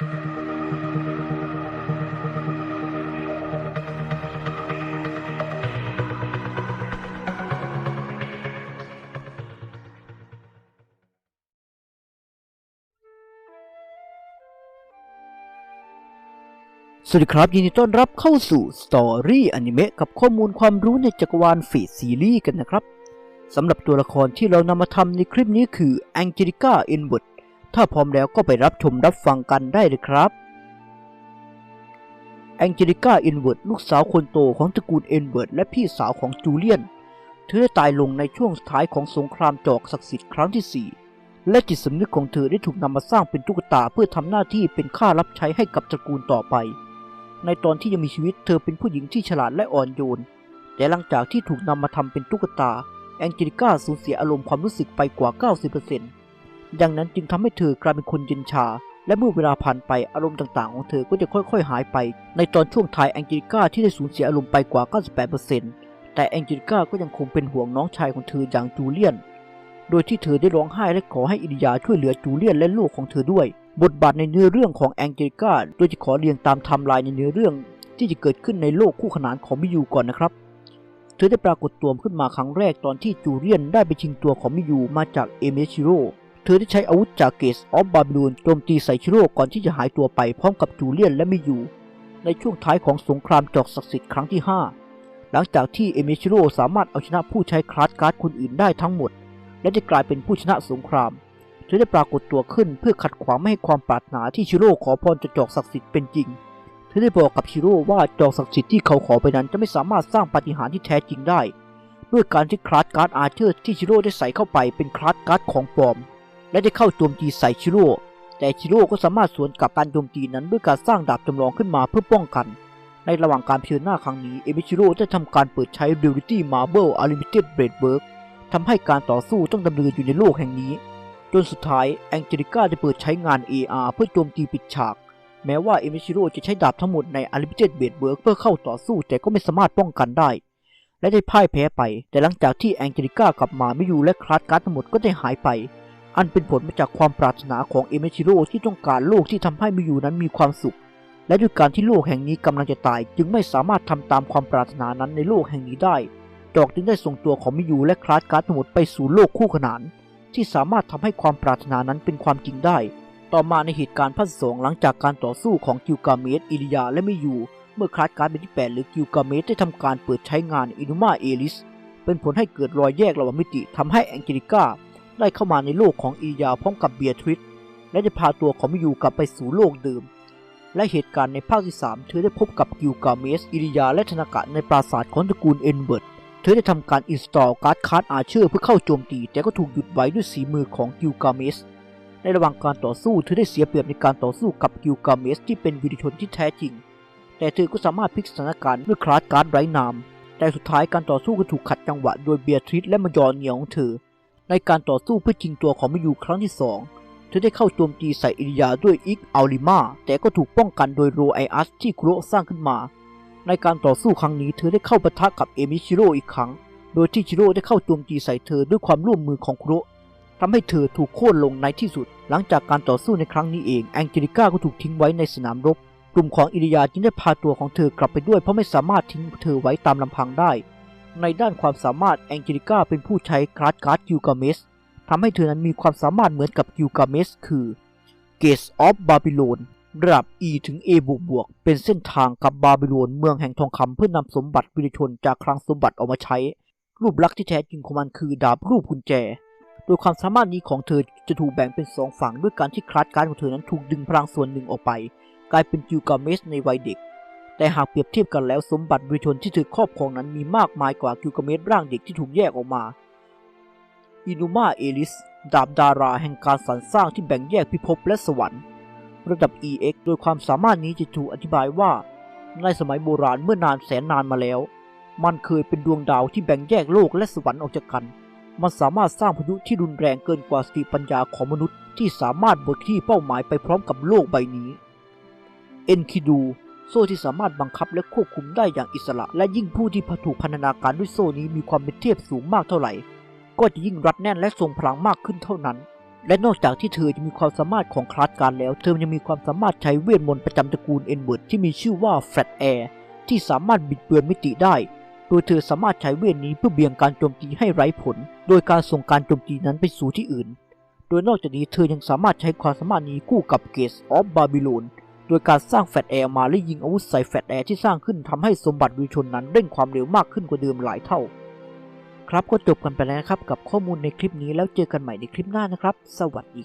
สวัสดีครับ ยินดีต้อนรับเข้าสู่สตอรี่อนิเมะกับข้อมูลความรู้ในจักรวาลฟีดซีรีส์กันนะครับสำหรับตัวละครที่เรานำมาทำในคลิปนี้คือแองเจลิก้าเอ็นเวิร์ด ถ้าพร้อมแล้วก็ไปรับชมรับฟังกันได้เลยครับแองเจลิก้าอ็นเวิร์ดลูกสาวคนโตของตระกูลเอ็นเวิร์ดและพี่สาวของจูเลียน เธอได้ตายลงในช่วงสุดท้ายของสงครามจอกศักดิ์สิทธิ์ครั้งที่ 4 และจิตสำนึกของเธอได้ถูกนำมาสร้างเป็นตุ๊กตาเพื่อทำหน้าที่เป็นข้ารับใช้ให้กับตระกูลต่อไป ในตอนที่ยังมีชีวิตเธอเป็นผู้หญิงที่ฉลาดและอ่อนโยน แต่หลังจากที่ถูกนำมาทำเป็นตุ๊กตา แองเจลิก้าสูญเสียอารมณ์ความรู้สึกไปกว่า 90% ดังนั้นจึงทำให้เธอกลายเป็นคนเย็นชา และเมื่อเวลาผ่านไปอารมณ์ต่างๆของเธอก็จะค่อยๆ หายไป ในตอนช่วงท้ายแองเจลิก้าที่ได้สูญเสียอารมณ์ไปกว่า 98%แต่แองเจลิก้าก็ยังคงเป็นห่วงน้องชายของเธออย่างจูเลียน โดยที่เธอได้ร้องไห้และขอให้อิริยาช่วยเหลือจูเลียนและลูกของเธอด้วย บทบาทในเนื้อเรื่องของแองเจลิก้าโดยจะขอเรียงตามไทม์ไลน์ในเนื้อเรื่อง ที่จะเกิดขึ้นในโลกคู่ขนานของมิยูก่อนนะครับเธอได้ปรากฏตัวขึ้นมาครั้งแรกตอนที่จูเลียนได้ไปชิงตัวของมิยูมาจากเอเมชิโร เธอได้ใช้อาวุธจากเกสออฟบาบิลูนโจมตีใส่ชิโร่ก่อนที่จะหายตัวไปพร้อมกับจูเลียนและมิยูในช่วงท้ายของสงครามจอกศักดิ์สิทธิ์ครั้งที่ 5 หลังจากที่เอเมชิโร่สามารถเอาชนะผู้ใช้คลาสการ์ดคนอื่นได้ทั้งหมด และได้กลายเป็นผู้ชนะสงคราม เธอได้ปรากฏตัวขึ้นเพื่อขัดขวางไม่ให้ความปรารถนาที่ชิโร่ขอพรจากจอกศักดิ์สิทธิ์เป็นจริง เธอได้บอกกับชิโร่ว่าจอกศักดิ์สิทธิ์ที่เขาขอไปนั้นจะไม่สามารถสร้างปาฏิหาริย์ที่แท้จริงได้ ด้วยการที่คลาสการ์ดอาร์เชอร์ที่ชิโร่ได้ใส่เข้าไปเป็นคลาสการ์ดของปลอม และได้เข้าโจมตีใส่ชิโร่แต่ชิโร่ก็สามารถสวนกลับการโจมตีนั้นด้วยการสร้างดาบจำลองขึ้นมาเพื่อป้องกัน ในระหว่างการเผชิญหน้าครั้งนี้เอมิชิโร่ได้ทำการเปิดใช้ Reality Marble Unlimited Blade Work ทำให้การต่อสู้ต้องดำเนินอยู่ในโลกแห่งนี้ จนสุดท้ายแองเจลิก้าจะเปิดใช้งาน AR เพื่อโจมตีปิดฉาก แม้ว่าเอมิชิโร่จะใช้ดาบทั้งหมดใน Unlimited Blade Work เพื่อเข้าต่อสู้แต่ก็ไม่สามารถป้องกันได้และได้พ่ายแพ้ไป แต่หลังจากที่แองเจลิก้ากลับมามิยูและคลาสการ์ดทั้งหมดก็ได้หายไป อันเป็นผลมาจากความปรารถนาของเอเมชิโร่ที่ต้องการโลกที่ทำให้มิยูนั้นมีความสุข และด้วยการที่โลกแห่งนี้กำลังจะตาย จึงไม่สามารถทำตามความปรารถนานั้นในโลกแห่งนี้ได้ จอกจึงได้ส่งตัวของมิยูและคลาสการ์ดทั้งหมดไปสู่โลกคู่ขนาน ที่สามารถทำให้ความปรารถนานั้นเป็นความจริงได้ ต่อมาในเหตุการณ์ภาคสองหลังจากการต่อสู้ของกิลกาเมสอิริยาและมิยูเมื่อคลาสการ์ดเป็นที่8หรือกิลกาเมสได้ทำการเปิดใช้งานอินุมาเอลิสเป็นผลให้เกิดรอยแยกระหว่างมิติทำให้แองเจลิก้า ได้เข้ามาในโลกของอิริยาพร้อมกับเบียทริสและได้พาตัวของมิยูกลับไปสู่โลกเดิม และเหตุการณ์ในภาคที่ 3 เธอได้พบกับกิลกาเมส อิริยาและธนากะในปราสาทของตระกูลเอ็นเบิร์ดเธอได้ทำการอินสตอลการ์ดคาร์ดอาเชอร์เพื่อเข้าโจมตี แต่ก็ถูกหยุดไว้ด้วยสีมือของกิลกาเมส ในระหว่างการต่อสู้เธอได้เสียเปรียบในการต่อสู้กับกิลกาเมสที่เป็นวิริชนที่แท้จริง แต่เธอก็สามารถพลิกสถานการณ์ด้วยคลาสการ์ดไร้นาม แต่สุดท้ายการต่อสู้ก็ถูกขัดจังหวะโดยเบียทริสและมายอนเนียของเธอ ในการต่อสู้เพื่อชิงตัวของมิยูครั้งที่สองเธอได้เข้าโจมตีใส่อิริยาด้วยอิกอัลลิมาแต่ก็ถูกป้องกันโดยโรไออัสที่คุโรสร้างขึ้นมา ในการต่อสู้ครั้งนี้เธอได้เข้าปะทะกับเอมิชิโร่อีกครั้ง โดยที่ชิโร่ได้เข้าโจมตีใส่เธอด้วยความร่วมมือของคุโระทำให้เธอถูกโค่นลงในที่สุด หลังจากการต่อสู้ในครั้งนี้เองแองเจลิก้าก็ถูกทิ้งไว้ในสนามรบ กลุ่มของอิริยาจึงได้พาตัวของเธอกลับไปด้วยเพราะไม่สามารถทิ้งเธอไว้ตามลำพังได้ ในด้านความสามารถแองเจลิก้าเป็นผู้ใช้คลาสการ์ดกิลกาเมสทำให้เธอนั้นมีความสามารถเหมือนกับกิลกาเมสคือ Gates of Babylon ระดับ E ถึง A บวกบวกเป็นเส้นทางกับบาบิโลนเมืองแห่งทองคำเพื่อนำสมบัติวิริชนจากคลังสมบัติออกมาใช้ รูปลักษณ์ที่แท้จริงของมันคือดาบรูปกุญแจ โดยความสามารถนี้ของเธอจะถูกแบ่งเป็นสองฝั่งด้วยการที่คลาสการ์ดของเธอนั้นถูกดึงพลังส่วนหนึ่งออกไป กลายเป็นกิลกาเมสในวัยเด็ก แต่หากเปรียบเทียบกันแล้วสมบัติวิริชนที่เธอครอบครองนั้นมีมากมายกว่ากิลกาเมสร่างเด็กที่ถูกแยกออกมา อินูมาเอลิส ดาบดาราแห่งการสรรสร้างที่แบ่งแยกพิภพและสวรรค์ ระดับ EX โดยความสามารถนี้จะถูกอธิบายว่า ในสมัยโบราณเมื่อนานแสนนานมาแล้ว มันเคยเป็นดวงดาวที่แบ่งแยกโลกและสวรรค์ออกจากกัน มันสามารถสร้างพายุที่รุนแรงเกินกว่าสติปัญญาของมนุษย์ที่สามารถบดที่เป้าหมายไปพร้อมกับโลกใบนี้ เอนคิดู โซ่ที่สามารถบังคับและควบคุมได้อย่างอิสระ และยิ่งผู้ที่ถูกพันธนาการด้วยโซ่นี้มีความเป็นเทพสูงมากเท่าไหร่ ก็จะยิ่งรัดแน่นและทรงพลังมากขึ้นเท่านั้น และนอกจากที่เธอจะมีความสามารถของคลาสการแล้ว เธอยังมีความสามารถใช้เวทมนต์ประจำตระกูลเอ็นเวิร์ดที่มีชื่อว่าแฟลตแอร์ที่สามารถบิดเบือนมิติได้ โดยเธอสามารถใช้เวทนี้เพื่อเบี่ยงการโจมตีให้ไร้ผล โดยการส่งการโจมตีนั้นไปสู่ที่อื่น โดยนอกจากนี้เธอยังสามารถใช้ความสามารถนี้คู่กับเกสออฟบาบิโลน โดยการสร้างแฟตแอร์มาและยิงอาวุธใส่แฟตแอร์ที่สร้างขึ้นทำให้สมบัติวิชนนั้นเร่งความเร็วมากขึ้นกว่าเดิมหลายเท่า ครับก็จบกันไปแล้วนะครับกับข้อมูลในคลิปนี้แล้วเจอกันใหม่ในคลิปหน้านะครับ สวัสดี